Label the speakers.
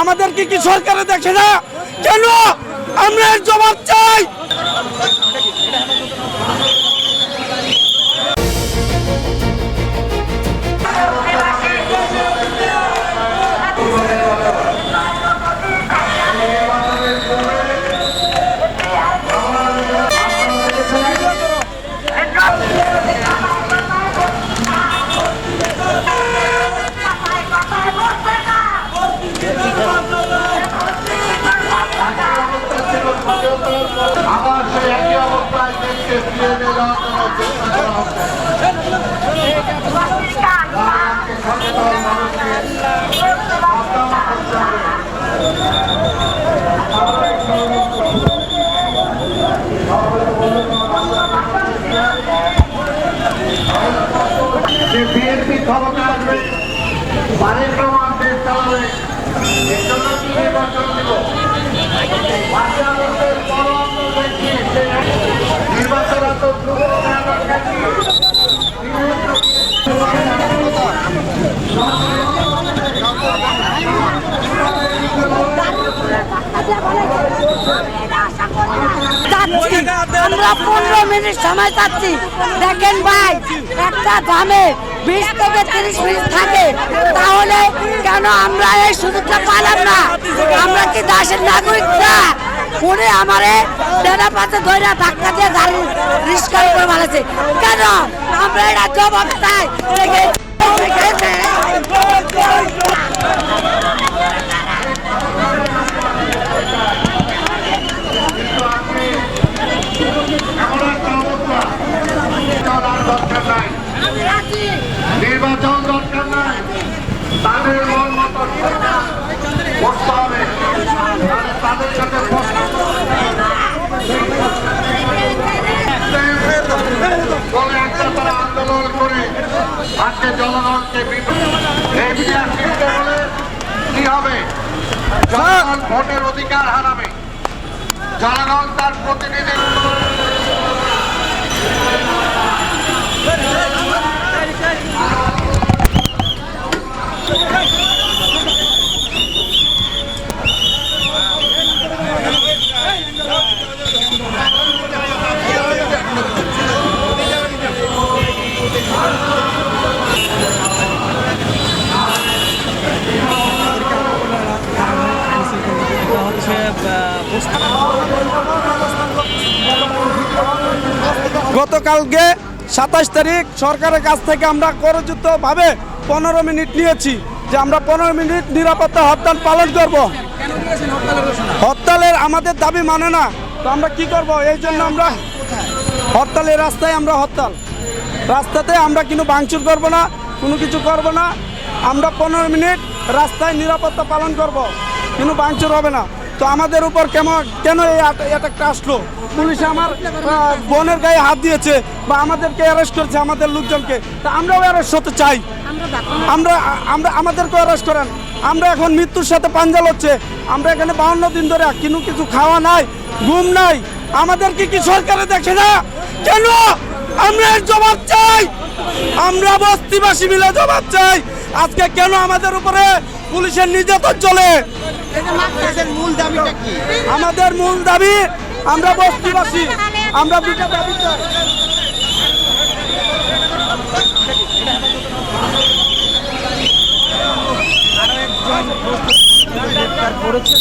Speaker 1: আমাদের কি কি সরকারে দেখে না? কেন আমরা জবাব চাই?
Speaker 2: যে বিএনপি ক্ষমতা আসবে, বাড়ির প্রমাণ দেশ চালাবে, এর জন্য কি নির্বাচন দিব? নির্বাচন এত দ্রুত নেওয়া দরকার কি?
Speaker 3: যাচ্ছি আমরা পনেরো মিনিট সময় চাচ্ছি দেখেন ভাই, একটা ধামে বিশ থেকে তিরিশ মিনিট থাকে। তাহলে কেন আমরা এই সুযোগটা পালাম না? আমরা কি দেশের নাগরিক না? উনি আমারে ডেরা পাতে ধরে ধাক্কা দিয়ে গাড়ি রিস্কার করে ফেলেছে। কেন? আমরা এটা জবাব চাই দেখে- দেখেছে।
Speaker 2: এমন একটা অবস্থা নির্বাচন আর দরকার নাই নির্বাচন দরকার নাই। তাদের মন মতো করতে হবে। তাদের সাথে আন্দোলন করে জনগণকে বিপদ- হবে? জনগণ ভোটের অধিকার হারাবে। জনগণ তার প্রতিনিধি
Speaker 1: গতকালকে সাতাশ তারিখ সরকারের কাছ থেকে আমরা করযুক্তভাবে পনেরো মিনিট নিয়েছি যে আমরা পনেরো মিনিট নিরাপত্তা হরতাল পালন করব। হরতালের আমাদের দাবি মানে না। তো আমরা কি করব? এই জন্য আমরা হরতালের রাস্তায় আমরা হরতাল। রাস্তাতে আমরা কিন্তু ভাঙচুর করব না, কোনো কিছু করব না। আমরা পনেরো মিনিট রাস্তায় নিরাপত্তা পালন করব। কিন্তু ভাঙচুর হবে না। তো আমাদের উপর কেমন কেন এই অ্যাটাকটা আসলো? পুলিশ আমার বোনের গায়ে হাত দিয়েছে বা আমাদেরকে অ্যারেস্ট করেছে আমাদের লোকজনকে। তা আমরাও অ্যারেস্ট হতে চাই। আমরা আমরা আমাদেরকে অ্যারেস্ট করেন। আমরা এখন মৃত্যুর সাথে পাঞ্জাল হচ্ছে আমরা এখানে বাউন্ন দিন ধরে কিন্তু কিছু খাওয়া নাই ঘুম নাই। আমাদের কি কি সরকারে দেখে না? কেন? আমরা এর জবাব চাই। আমরা বস্তিবাসী মিলে জবাব চাই। আজকে কেন আমাদের উপরে পুলিশের নির্যাতন চলে? আমাদের মূল দাবি আমরা বস্তিবাসী আমরা দুটো দাবি চাই।
Speaker 4: করেছে